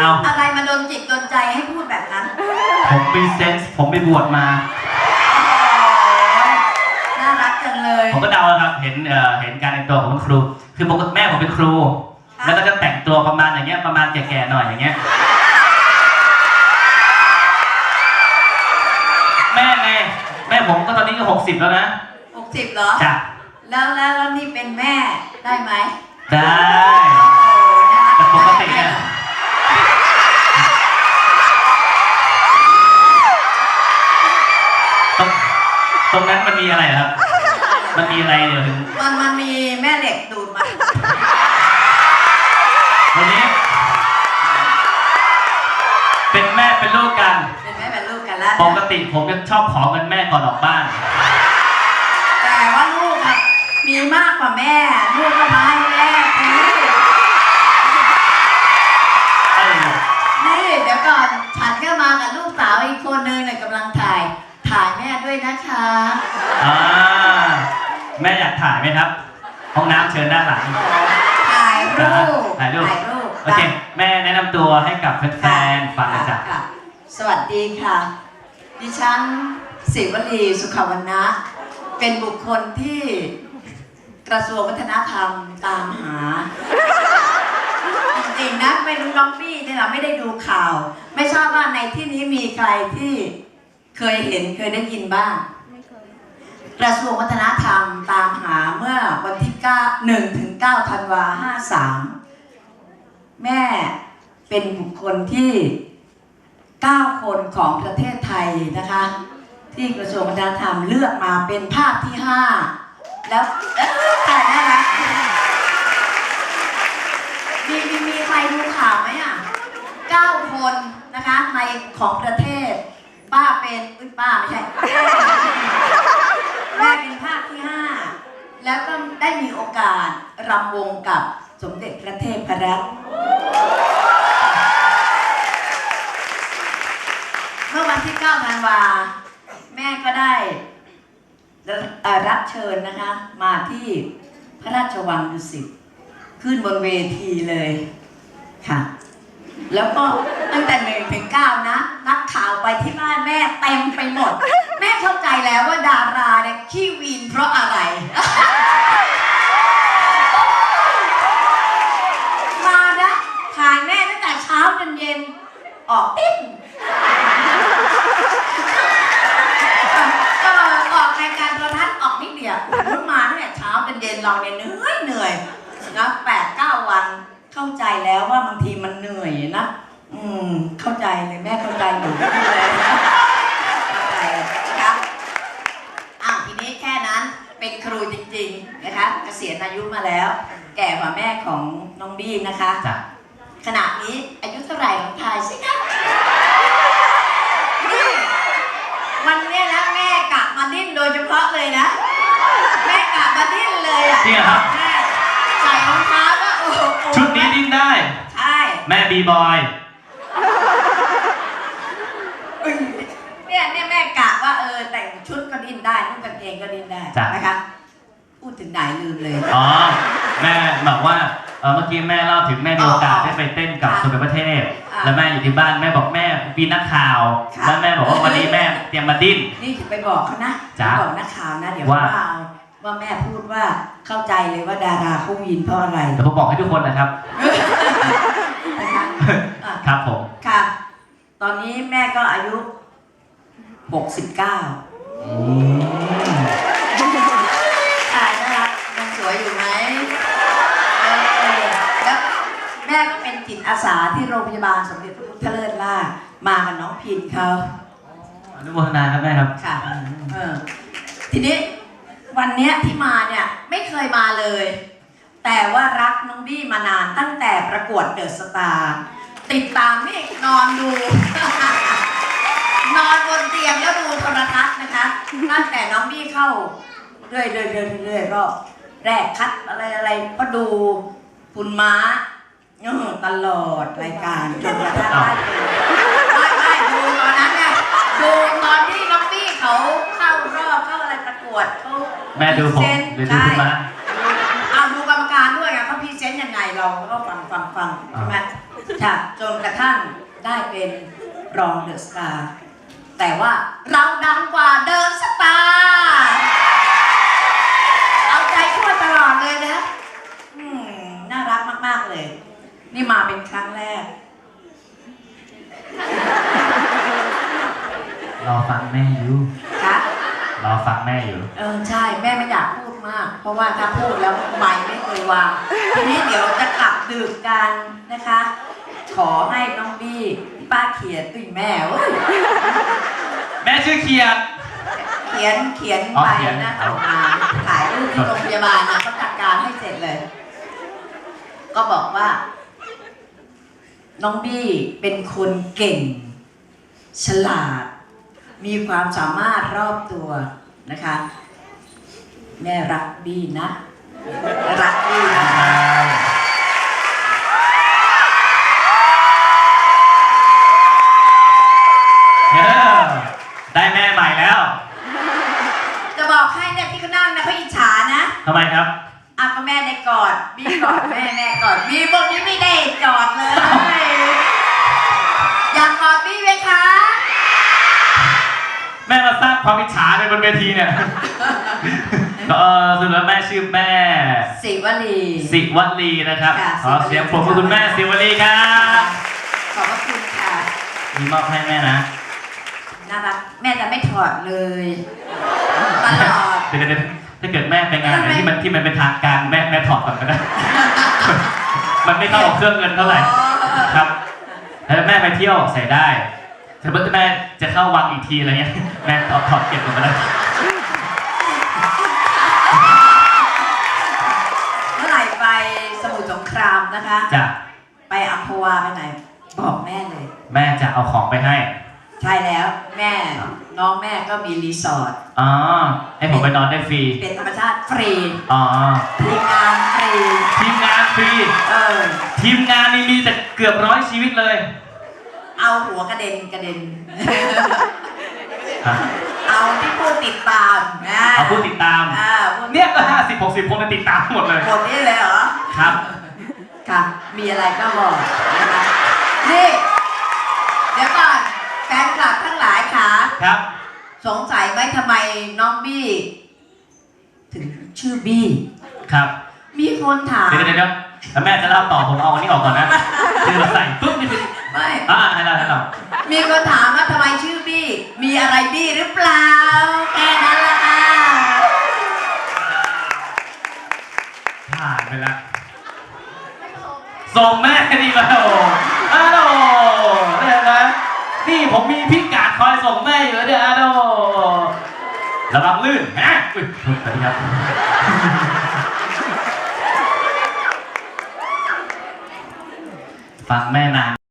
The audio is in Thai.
เอา อะไรมาโดนจิตโดนใจให้พูดแบบนั้นผมมีเซนส์ผมไปบวชมาน่ารักจังเลย ผมก็เดาครับ เห็นเอ่อเห็นการแต่งตัวของคุณครู คือปกติแม่ผมเป็นครู ค่ะ แล้วก็จะแต่งตัวประมาณอย่างเงี้ย ประมาณแก่ๆหน่อยอย่างเงี้ย แม่ไงแม่ผมก็ตอนนี้ก็หกสิบแล้วนะหกสิบเหรอ จ้ะแล้วแล้วแล้วนี่เป็นแม่ได้ไหมได้ โอ้โหน่ารักแต่ปกติอะต ตรงนั้นมันมีอะไรเหรอครับ มันมีอะไรเดี๋ยวถึงมันมันมีแม่เหล็กดูดมาวันนี้ เป็นแม่เป็นลูกกัน เป็นแม่เป็นลูกกันแล้วปนะกติผมจะชอบขอเงินแม่ก่อนออกบ้าน แต่ว่าลูกอะมีมากกว่าแม่ ลูกก็มาให้แม่ทีเออนี่เดี๋ยวก่อนฉันก็มากับลูกสาวอีกคนนึงเนี่ยกำลังถ่ายถ่าย แม่ด้วยนะคะอ่าแม่อยากถ่ายไหมครับ ห้องน้ำเชิญด้านหลังถ่ายรูปถ่ายรูปถ่ายรูปโอเคแม่แนะนำตัวให้กับแฟนๆฟังนะจ๊ะค่ะสวัสดีค่ะ ดิฉันศิวลีสุขวรรณะ เป็นบุคคลที่กระทรวงวัฒนธรรมตามหาจริงๆนะไม่รู้น้องปี้เนี่ยเราไม่ได้ดูข่าว ไม่ทราบว่าในที่นี้มีใครที่ เคยเห็นเคยได้ยินบ้างกระทรวงวัฒนธรรมตามหาเมื่อวันที่9 1ถึง9ธันวา53 แม่เป็นบุคคลที่ 9 คนของประเทศไทยนะคะ ที่กระทรวงวัฒนธรรมเลือกมาเป็นภาพที่ 5 แล้วเอ้ยแต่น่ารักมีมีมีใครดูข่าวไหมอะ 9 คนนะคะในของประเทศ ป้าเป็นอุ้ยป้าไม่ใช่แม่เป็นภาคที่5แล้วก็ได้มีโอกาสรำวงกับสมเด็จพระเทพรัตน์เมื่อวันที่9ธันวา แม่ก็ได้เอ่อรับเชิญนะคะ มาที่พระราชวังดุสิตขึ้นบนเวทีเลยค่ะ แล้วก็ ตั้งแต่หนึ่งถึงเก้านะ นักข่าวไปที่บ้านแม่เต็มไปหมด แม่เข้าใจแล้วว่าดาราเนี่ยขี้วีนเพราะอะไร มานะถ่ายแม่ตั้งแต่เช้าจนเย็น ออกติ๊บเอออกรายการโทรทัศน์ออกนิดเดียวพูดมาตั้งแต่เช้าจนเย็นเราเนี่ยเหนื่อยเหนื่อยนะแปดเก้าวันเข้าใจแล้วว่าบางทีมันเหนื่อยนะ อืม เข้าใจเลยแม่เข้าใจหนูเลยนะเข้าใจนะคะอ้าวทีนี้แค่นั้นเป็นครูจริง ๆ นะคะ เกษียณอายุมาแล้ว แก่กว่าแม่ของน้องบี้นะคะ จ้ะขณะนี้อายุเท่าไหร่ของทายสิคะนี่วันเนี้ยนะแม่กะมาดิ้นโดยเฉพาะเลยนะ แม่กะมาดิ้นเลยอะจริงเหรอครับ แม่ใส่รองเท้าก็โอ้โหชุดนี้ดิ้นได้ ใช่ แม่บีบอยเนี่ยเนี่ยแม่กะว่าเออแต่งชุดก็ดิ้นได้นุ่งกางเกงก็ดิ้นได้ จ้ะ นะคะพูดถึงไหนลืมเลย อ๋อ แม่บอกว่าเอ่อเมื่อกี้แม่เล่าถึงแม่มีโอกาสอ๋อได้ไปเต้นกับค่ะสมเด็จพระเทพอ่าแล้วแม่อยู่ที่บ้านแม่บอกแม่ปีนักข่าว ค่ะ แล้วแม่บอกว่าวันนี้แม่เตรียมมาดิ้น นี่ไปบอกเขานะจ๊ะไปบอกนักข่าวนะ เดี๋ยวว่า ว่าเอาว่าแม่พูดว่าเข้าใจเลยว่าดาราเขาวีนเพราะอะไรเดี๋ยวผมบอกให้ทุกคนนะครับ นะคะอะครับผม ค่ะ ตอนนี้แม่ก็อายุ 69 อืม อ่าน่ารักยังสวยอยู่ไหมเออแล้วแม่ก็เป็น จิตอาสาที่โรงพยาบาลสมเด็จพระพุทธเลิศล่ามากับน้องพินเขาอนุโมทนาครับแม่ครับค่ะเออทีนี้วันเนี้ยที่มาเนี่ยไม่เคยมาเลย แต่ว่ารักน้องบี้มานานตั้งแต่ประกวดเดอะสตาร์ติดตามนี่นอนดู นอนบนเตียงแล้วดูโทรทัศน์นะคะตั้งแต่น้องบี้เข้าเรื่อยๆเรื่อยๆเรื่อยๆก็แรกคัดอะไรอะไรก็ดูคุณม้า เออตลอดรายการจนกระทั่งได้เป็นไม่ไม่ดูตอนนั้นเนี่ยดูตอนที่น้องบี้เขาเข้ารอบเข้าอะไรประกวดเขาแม่ดูผมพรีเซนต์หรือดูคุณม้าใช่เอาดูกรรมการด้วยไงเขาพรีเซนต์ยังไงเราก็ฟังฟังฟังใช่ไหมค่ะจนกระทั่งได้เป็นรองเดอะสตาร์แต่ว่าเราดังกว่าเดอะสตาร์เอาใจช่วยตลอดเลยนะอืมน่ารักมาก ๆ เลย นี่มาเป็นครั้งแรก รอฟัง แม่อยู่ค่ะรอฟังแม่อยู่ เออใช่แม่ไม่อยากพูดมาก เพราะว่าถ้าพูดแล้วไม่ไม่เคยวางทีนี้เดี๋ยวจะกลับดึกกันนะคะ ขอให้น้องบี้ป้าเขียนตุ้ยแม่เว้ยแม่ชื่อเขียด เขียนเขียนอ๋อไปเขียน นะเอาอ่านถ่ายรูปที่โรงพยาบาลนะก็จัดการให้เสร็จเลย ก็บอกว่า น้องบี้เป็นคนเก่ง ฉลาด มีความสามารถรอบตัวนะคะ แม่รักบี้นะ รักบี้นะเออได้แม่ใหม่แล้วจะบอกให้เนี่ยที่เขานั่งนะเขาอิจฉานะทำไมครับ อะก็แม่ได้กอดบี้กอดแม่แม่กอดบี้พวกนี้ไม่ได้กอดเลย อยากกอดบี้ไหมคะ แม่มาสร้างความอิจฉาในบนเวทีเนี่ยก็เออสรุปแล้วแม่ชื่อแม่สิวลี สิวลีนะครับค่ะขอเสียงปรบมือคุณแม่สิวลีครับขอบพระคุณค่ะ มีมอบให้แม่นะน่ารัก แม่จะไม่ถอดเลยตลอด เดี๋ยวเดี๋ยวถ้าเกิดแม่ไปงานไหนทำไมที่มันที่มันเป็นทางการแม่แม่ถอดก่อนก็ได้ มันไม่เข้ากับเครื่องเงินเท่าไหร่ครับถ้าแม่ไปเที่ยวใส่ได้ ถ้าแม่จะเข้าวังอีกทีอะไรเงี้ยแม่ถอดถอดเก็บก่อนก็ได้เมื่อไหร่ไปสมุทรสงครามนะคะ จะไปอัมพวาไปไหน บอกแม่เลย แม่จะเอาของไปให้ ใช่แล้วแม่น้องแม่ก็มีรีสอร์ทอ๋อให้ผมไปนอนได้ฟรีเป็นธรรมชาติฟรีอ๋อทีมงานฟรีทีมงานฟรีเออทีมงานนี่มีแต่เกือบร้อยชีวิตเลย เอาหัวกระเด็นกระเด็น ฮะเอาที่ผู้ติดตามนะเอาผู้ติดตาม อ่าผู้เนี่ยก็ห้าสิบหกสิบคนติดตามหมดเลย คนนี้เลยเหรอ ครับ ค่ะ มีอะไรก็บอกนะคะนี่ เดี๋ยวก่อนแฟนคลับทั้งหลายค่ะ ครับ สงสัยไหมทำไมน้องบี้ ถึงชื่อบี้ ครับ มีคนถาม เดี๋ยวเดี๋ยวเดี๋ยวแล้วแม่จะเล่าต่อผมเอาอันนี้ออกก่อนนะ มีคนถามว่าทำไมชื่อบี้ มีอะไรบี้หรือเปล่า แค่นั้นละค่ะผ่านไปแล้วส่งแม่ดีมาโอ้อาโดเนี่ยนะนี่ผมมีพิกัดคอยส่งแม่อยู่เนี่ยอาโดระวังลื่นฮะอุ้ยสวัสดีครับฟังแม่นาน